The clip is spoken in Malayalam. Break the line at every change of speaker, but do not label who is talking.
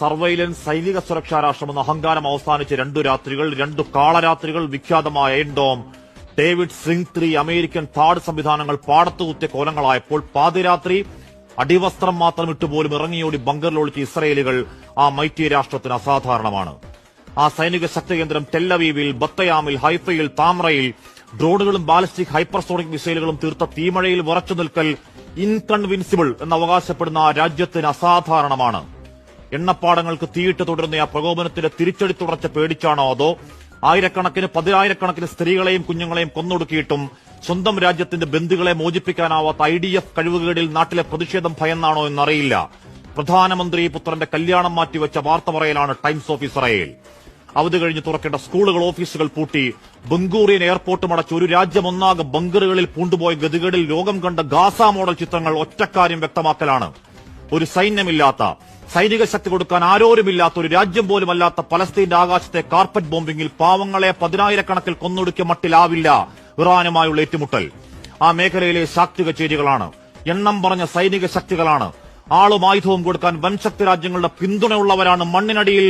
സർവൈലൻസ് സൈനിക സുരക്ഷാ രാഷ്ട്രമെന്ന അഹങ്കാരം അവസാനിച്ച് രണ്ടു രാത്രികൾ രണ്ടു കാളരാത്രികൾ വിഖ്യാതമായ എൻഡോം. ഡേവിഡ് സിംഗ് ത്രീ അമേരിക്കൻ താട് സംവിധാനങ്ങൾ പാടത്തുകുത്തിയ കോലങ്ങളായപ്പോൾ പാതിരാത്രി അടിവസ്ത്രം മാത്രം ഇട്ടുപോലും ഇറങ്ങിയോടി ബങ്കറിലൊളിച്ച് ഇസ്രയേലുകൾ ആ മൈറ്റി രാഷ്ട്രത്തിന് അസാധാരണമാണ്. ആ സൈനിക ശക്തികേന്ദ്രം ടെല്ലവീവിൽ ബത്തയാമിൽ ഹൈഫയിൽ താമ്രയിൽ ഡ്രോണുകളും ബാലിസ്റ്റിക് ഹൈപ്പർസോണിക് മിസൈലുകളും തീർത്ത തീമഴയിൽ വിറച്ചു നിൽക്കൽ ഇൻകൺവിൻസിബിൾ എന്ന് അവകാശപ്പെടുന്ന ആ രാജ്യത്തിന് അസാധാരണമാണ്. എണ്ണപ്പാടങ്ങൾക്ക് തീയിട്ട് തുടരുന്ന ആ പ്രകോപനത്തിന്റെ തിരിച്ചടി തുടർച്ച പേടിച്ചാണോ അതോ ആയിരക്കണക്കിന് പതിനായിരക്കണക്കിന് സ്ത്രീകളെയും കുഞ്ഞുങ്ങളെയും കൊന്നൊടുക്കിയിട്ടും സ്വന്തം രാജ്യത്തിന്റെ ബന്ധുക്കളെ മോചിപ്പിക്കാനാവാത്ത ഐ ഡി എഫ് കഴിവുകേടിൽ നാട്ടിലെ പ്രതിഷേധം ഭയന്നാണോ എന്നറിയില്ല. പ്രധാനമന്ത്രി പുത്രന്റെ കല്യാണം മാറ്റിവെച്ച വാർത്ത പറയലാണ് ടൈംസ് ഓഫ് ഇസ്രായേൽ അവധി കഴിഞ്ഞ് തുറക്കേണ്ട സ്കൂളുകൾ ഓഫീസുകൾ പൂട്ടി. ബംഗൂറിയൻ എയർപോർട്ട് അടച്ച് ഒരു രാജ്യമൊന്നാകെ ബങ്കറുകളിൽ പൂണ്ടുപോയ ഗതികേടിൽ ലോകം കണ്ട ഗാസ മോഡൽ ചിത്രങ്ങൾ ഒറ്റക്കാര്യം വ്യക്തമാക്കലാണ്. ഒരു സൈന്യമില്ലാത്ത സൈനിക ശക്തി കൊടുക്കാൻ ആരോരുമില്ലാത്ത ഒരു രാജ്യം പോലും അല്ലാത്ത പലസ്തീന്റെ ആകാശത്തെ കാർപ്പറ്റ് ബോംബിംഗിൽ പാവങ്ങളെ പതിനായിരക്കണക്കിൽ കൊന്നൊടുക്കിയ മട്ടിലാവില്ല ഇറാനുമായുള്ള ഏറ്റുമുട്ടൽ. ആ മേഖലയിലെ ശാക്തി കച്ചേരികളാണ് എണ്ണം പറഞ്ഞ സൈനിക ശക്തികളാണ്. ആളും ആയുധവും കൊടുക്കാൻ വൻശക്തി രാജ്യങ്ങളുടെ പിന്തുണയുള്ളവരാണ് മണ്ണിനടിയിൽ